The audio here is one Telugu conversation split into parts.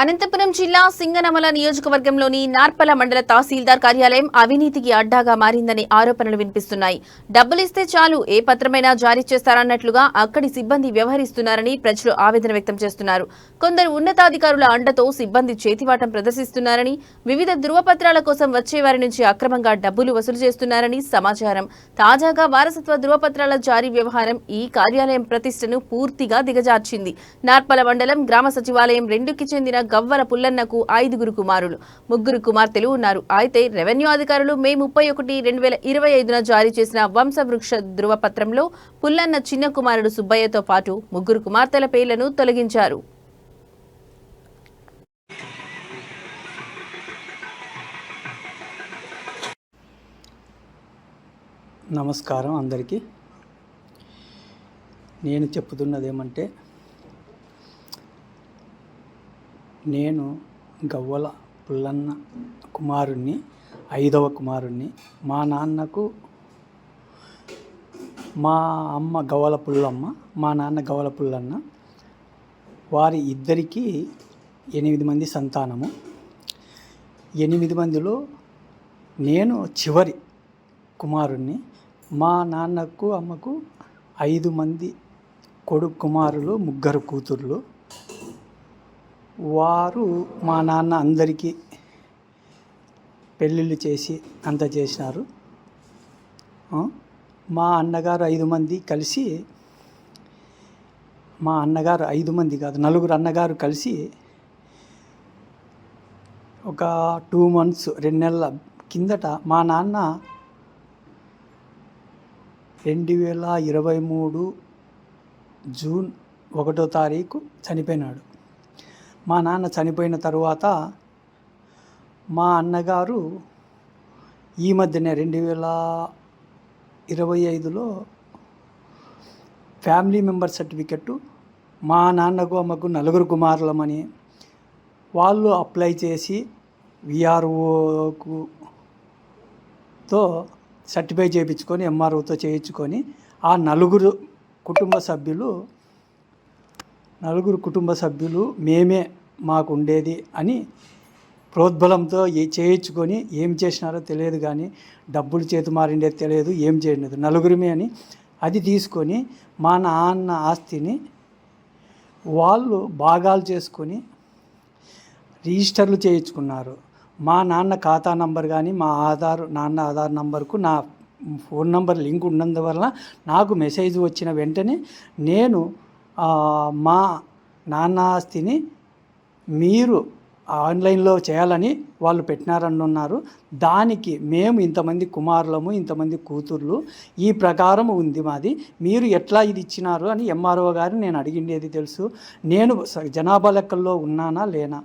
అనంతపురం జిల్లా సింగనమల నియోజకవర్గంలోని నార్పల మండల తహసీల్దార్ కార్యాలయం అవినీతికి అడ్డాగా మారిందనే ఆరోపణలు వినిపిస్తున్నాయి. డబ్బులిస్తే చాలు ఏ పత్రమైనా జారీ చేస్తారన్నట్లుగా అక్కడి సిబ్బంది వ్యవహరిస్తున్నారని ప్రజలు ఆవేదన వ్యక్తం చేస్తున్నారు. కొందరు ఉన్నతాధికారుల అండతో సిబ్బంది చేతివాటం ప్రదర్శిస్తున్నారని వివిధ ధృవపత్రాల కోసం వచ్చే వారి నుంచి అక్రమంగా డబ్బులు వసూలు చేస్తున్నారని సమాచారం. తాజాగా వారసత్వ ధృవపత్రాల జారీ వ్యవహారం ఈ కార్యాలయం ప్రతిష్టను పూర్తిగా దిగజార్చింది. నార్పల మండలం గ్రామ సచివాలయం రెండుకి చెందిన గవ్వల పుల్లన్నకు ఐదుగురు కుమారులు. ముగ్గురు కుమార్తెలు ఉన్నారు. అయితే రెవెన్యూ అధికారులు మే ముప్పై ఒకటి రెండు వేల ఇరవై ఐదున జారీ చేసిన వంశవృక్ష ధృవపత్రంలో పుల్లన్న చిన్న కుమారుడు సుబ్బయ్యతో పాటు ముగ్గురు కుమార్తెల పేర్లను తొలగించారు. నమస్కారం అందరికీ. నేను చెప్పుతున్నది ఏమంటే నేను గవ్వల పుల్లన్న కుమారుణ్ణి ఐదవ కుమారుణ్ణి. మా నాన్నకు మా అమ్మ గవ్వల పుల్లమ్మ మా నాన్న గవ్వల పుల్లన్న. వారి ఇద్దరికీ ఎనిమిది మంది సంతానము. ఎనిమిది మందిలో నేను చివరి కుమారుణ్ణి. మా నాన్నకు అమ్మకు ఐదు మంది కొడుకు కుమారులు ముగ్గురు కూతుర్లు. వారు మా నాన్న అందరికీ పెళ్ళిళ్ళు చేసి అంత చేసినారు. మా అన్నగారు ఐదు మంది కలిసి మా అన్నగారు ఐదు మంది కాదు నలుగురు అన్నగారు కలిసి ఒక టూ మంత్స్ రెండు నెలల కిందట మా నాన్న రెండు వేల ఇరవై మూడు జూన్ ఒకటో తారీఖు చనిపోయినాడు. మా నాన్న చనిపోయిన తరువాత మా అన్నగారు ఈ మధ్యనే రెండు వేల ఇరవై ఐదులో ఫ్యామిలీ మెంబర్ సర్టిఫికెట్ మా నాన్నకు అమ్మకు నలుగురు కుమారులమని వాళ్ళు అప్లై చేసి విఆర్ఓకు తో సర్టిఫై చేయించుకొని ఎంఆర్ఓతో చేయించుకొని ఆ నలుగురు కుటుంబ సభ్యులు నలుగురు కుటుంబ సభ్యులు మేమే మాకు ఉండేది అని ప్రోద్బలంతో ఏ చేయించుకొని ఏం చేసినారో తెలియదు కానీ డబ్బులు చేతి మారిండేది తెలియదు ఏం చేయలేదు. నలుగురిమే అని అది తీసుకొని మా నాన్న ఆస్తిని వాళ్ళు భాగాలు చేసుకొని రిజిస్టర్లు చేయించుకున్నారు. మా నాన్న ఖాతా నంబర్ కానీ మా ఆధార్ నాన్న ఆధార్ నంబర్కు నా ఫోన్ నంబర్ లింక్ ఉన్నందువల్ల నాకు మెసేజ్ వచ్చిన వెంటనే నేను మా నాన్న ఆస్తిని మీరు ఆన్లైన్లో చేయాలని వాళ్ళు పెట్టినారనున్నారు. దానికి మేము ఇంతమంది కుమారులము ఇంతమంది కూతుర్లు ఈ ప్రకారం ఉంది మాది. మీరు ఎట్లా ఇది ఇచ్చినారు అని ఎంఆర్ఓ గారు నేను అడిగిండేది తెలుసు? నేను జనాభా లెక్కల్లో ఉన్నానా లేనా?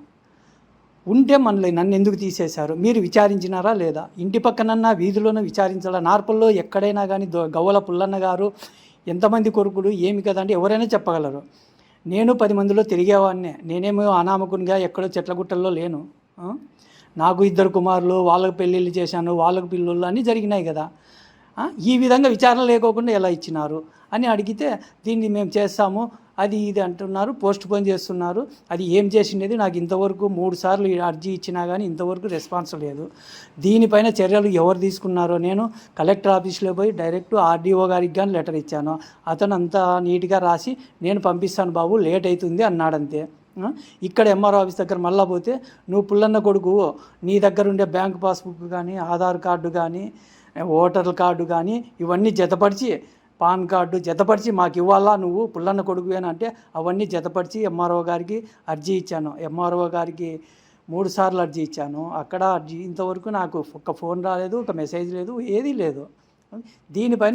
ఉంటే మనల్ని నన్ను ఎందుకు తీసేశారు? మీరు విచారించినారా లేదా? ఇంటి పక్కనన్నా వీధిలోనూ విచారించాలా? నార్పల్లో ఎక్కడైనా కానీ గవ్వల పుల్లన్న గారు ఎంతమంది కొడుకులు ఏమి కదా ఎవరైనా చెప్పగలరు. నేను పది మందిలో తిరిగేవాడినే. నేనేమో అనామకునిగా ఎక్కడో చెట్లగుట్టల్లో లేను. నాకు ఇద్దరు కుమారులు వాళ్ళకు పెళ్ళిళ్ళు చేశాను వాళ్ళకు పిల్లలు అన్నీ జరిగినాయి కదా. ఈ విధంగా విచారణ లేకోకుండా ఎలా ఇచ్చినారు అని అడిగితే దీన్ని మేము చేస్తాము అది ఇది అంటున్నారు పోస్ట్ పోన్ చేస్తున్నారు అది ఏం చేసిండేది నాకు ఇంతవరకు మూడు సార్లు అర్జీ ఇచ్చినా కానీ ఇంతవరకు రెస్పాన్స్ లేదు. దీనిపైన చర్యలు ఎవరు తీసుకున్నారో నేను కలెక్టర్ ఆఫీస్లో పోయి డైరెక్ట్ ఆర్డీఓ గారికి కానీ లెటర్ ఇచ్చాను. అతను అంతా నీట్గా రాసి నేను పంపిస్తాను బాబు లేట్ అవుతుంది అన్నాడంతే. ఇక్కడ ఎంఆర్ఓ ఆఫీస్ దగ్గర మళ్ళా పోతే నువ్వు పుల్లన్న కొడుకు నీ దగ్గర ఉండే బ్యాంక్ పాస్బుక్ కానీ ఆధార్ కార్డు కానీ ఓటర్ కార్డు కానీ ఇవన్నీ జతపరిచి పాన్ కార్డు జతపరిచి మాకు ఇవ్వాలా నువ్వు? పుల్లన్న కొడుకు అని అంటే అవన్నీ జతపరిచి ఎంఆర్ఓ గారికి అర్జీ ఇచ్చాను. ఎంఆర్ఓ గారికి మూడు సార్లు అర్జీ ఇచ్చాను. అక్కడ అర్జీ ఇంతవరకు నాకు ఒక ఫోన్ రాలేదు ఒక మెసేజ్ లేదు ఏదీ లేదు. దీనిపైన